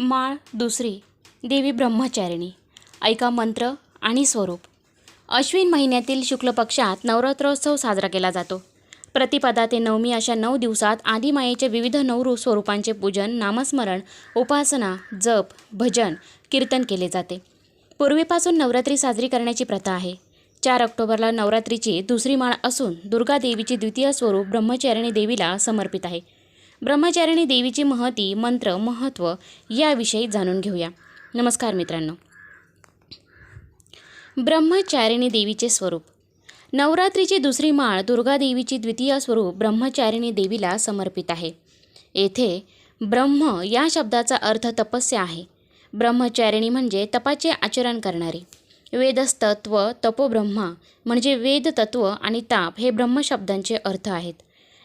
माळ दुसरी देवी ब्रह्मचारिणी. ऐका मंत्र आणि स्वरूप. अश्विन महिन्यातील शुक्ल पक्षात नवरात्रोत्सव साजरा केला जातो. प्रतिपदा ते नवमी अशा नऊ दिवसात आदिमायेचे विविध नऊ स्वरूपांचे पूजन नामस्मरण उपासना जप भजन कीर्तन केले जाते. पूर्वीपासून नवरात्री साजरी करण्याची प्रथा आहे. चार ऑक्टोबरला नवरात्रीची दुसरी माळ असून दुर्गा देवीची द्वितीय स्वरूप ब्रह्मचारिणी देवीला समर्पित आहे. ब्रह्मचारिणी देवीची महती मंत्र महत्त्व याविषयी जाणून घेऊया. नमस्कार मित्रांनो. ब्रह्मचारिणी देवीचे स्वरूप. नवरात्रीची दुसरी माळ दुर्गा देवीची द्वितीय स्वरूप ब्रह्मचारिणी देवीला समर्पित आहे. येथे ब्रह्म या शब्दाचा अर्थ तपस्या आहे. ब्रह्मचारिणी म्हणजे तपाचे आचरण करणारी. वेदस्तत्व तपोब्रह्मा म्हणजे वेदतत्व आणि ताप हे ब्रह्मशब्दांचे अर्थ आहेत.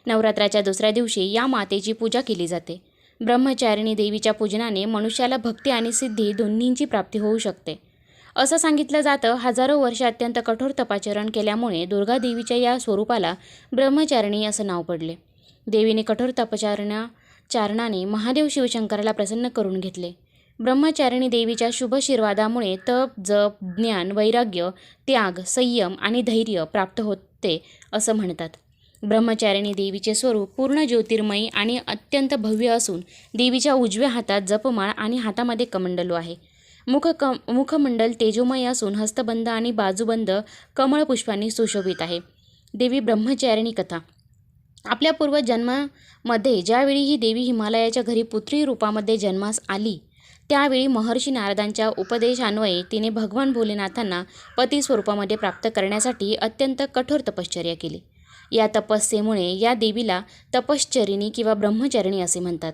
नवरात्राच्या दुसऱ्या दिवशी या मातेची पूजा केली जाते. ब्रह्मचारिणी देवीच्या पूजनाने मनुष्याला भक्ती आणि सिद्धी दोन्हींची प्राप्ती होऊ शकते. असं सांगितलं जातं हजारो वर्ष अत्यंत कठोर तपाचरण केल्यामुळे दुर्गा देवीच्या या स्वरूपाला ब्रह्मचारिणी असं नाव पडले. देवीने कठोर तपचारणा चारणाने महादेव शिवशंकराला प्रसन्न करून घेतले. ब्रह्मचारिणी देवीच्या शुभशीर्वादामुळे तप जप ज्ञान वैराग्य त्याग संयम आणि धैर्य प्राप्त होते असं म्हणतात. ब्रह्मचारिणी देवीचे स्वरूप पूर्ण ज्योतिर्मयी आणि अत्यंत भव्य असून देवीच्या उजव्या हातात जपमाळ आणि हातामध्ये कमंडलू आहे. मुख क मुखमंडल तेजोमय असून हस्तबंद आणि बाजूबंद कमळ पुष्पांनी सुशोभित आहे. देवी ब्रह्मचारिणी कथा. आपल्या पूर्व जन्मामध्ये ज्यावेळी ही देवी हिमालयाच्या घरी पुत्री रूपामध्ये जन्मास आली त्यावेळी महर्षी नारदांच्या उपदेशान्वये तिने भगवान भोलेनाथांना पती स्वरूपामध्ये प्राप्त करण्यासाठी अत्यंत कठोर तपश्चर्या केली. या तपस्येमुळे या देवीला तपश्चरिणी किंवा ब्रह्मचारिणी असे म्हणतात.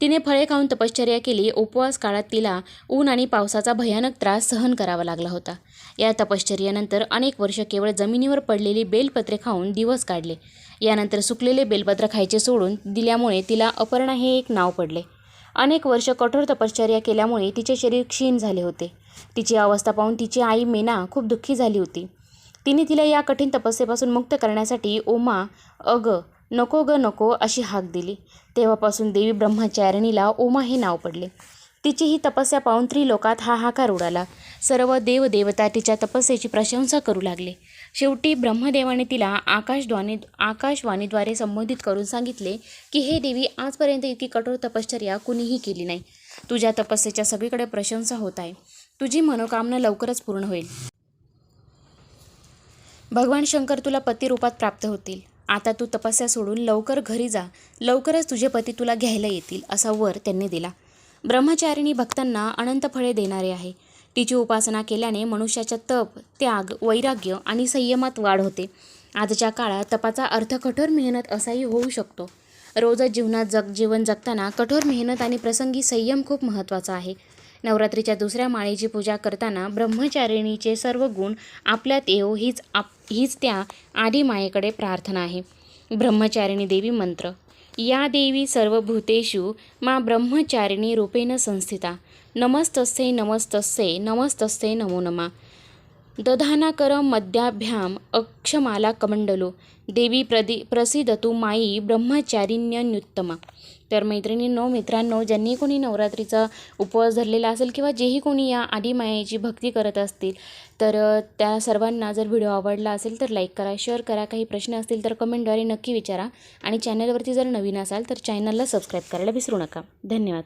तिने फळे खाऊन तपश्चर्या केली उपवास काळात तिला ऊन आणि पावसाचा भयानक त्रास सहन करावा लागला होता. या तपश्चर्यानंतर अनेक वर्ष केवळ जमिनीवर पडलेली बेलपत्रे खाऊन दिवस काढले. यानंतर सुकलेले बेलपत्र खायचे सोडून दिल्यामुळे तिला अपर्णा हे एक नाव पडले. अनेक वर्ष कठोर तपश्चर्या केल्यामुळे तिचे शरीर क्षीण झाले होते. तिची अवस्था पाहून तिची आई मेना खूप दुःखी झाली होती. तिने तिला या कठीण तपस्येपासून मुक्त करण्यासाठी ओमा अग नको ग नको अशी हाक दिली. तेव्हापासून देवी ब्रह्मचारिणीला ओमा हे नाव पडले. तिची ही तपस्या पाहून त्रिलोकात हाहाकार उडाला. सर्व देवदेवता तिच्या तपस्येची प्रशंसा करू लागले. शेवटी ब्रह्मदेवाने तिला आकाशद्वाने आकाशवाणीद्वारे संबोधित करून सांगितले की हे देवी आजपर्यंत इतकी कठोर तपश्चर्या कुणीही केली नाही. तुझ्या तपस्येच्या सगळीकडे प्रशंसा होत आहे. तुझी मनोकामना लवकरच पूर्ण होईल. भगवान शंकर तुला पती रूपात प्राप्त होतील. आता तू तपस्या सोडून लवकर घरी जा. लवकरच तुझे पती तुला घ्यायला येतील असा वर त्यांनी दिला. ब्रह्मचारिणी भक्तांना अनंत फळे देणारे आहे. तिची उपासना केल्याने मनुष्याच्या तप त्याग वैराग्य आणि संयमात वाढ होते. आजच्या काळात तपाचा अर्थ कठोर मेहनत असाही होऊ शकतो. रोजच जीवनात जग जीवन जगताना कठोर मेहनत आणि प्रसंगी संयम खूप महत्त्वाचा आहे. नवरात्रीच्या दुसऱ्या माळेची पूजा करताना ब्रह्मचारिणीचे सर्व गुण आपल्यात येऊ हीच आप हीच त्या आदिमायेकडे प्रार्थना आहे. ब्रह्मचारिणी देवी मंत्र. या देवी सर्वभूतेषु मा ब्रह्मचारिणी रूपेण संस्थिता. नमस्तस्यै नमस्तस्यै नमस्तस्यै नमो नमा. दधानाकर मद्याभ्याम अक्षमाला कमंडलो. देवी प्रदि प्रसिद्धतु माई ब्रह्मचारिण्यन्युत्तमा. तर मैत्रिणींनो मित्रांनो ज्यांनी कोणी नवरात्रीचा उपवास धरलेला असेल किंवा जेही कोणी या आदिमायेची भक्ती करत असतील तर त्या सर्वांना जर व्हिडिओ आवडला असेल तर लाईक करा शेअर करा. काही प्रश्न असतील तर कमेंटद्वारे नक्की विचारा. आणि चॅनलवरती जर नवीन असाल तर चॅनलला सबस्क्राईब करायला विसरू नका. धन्यवाद.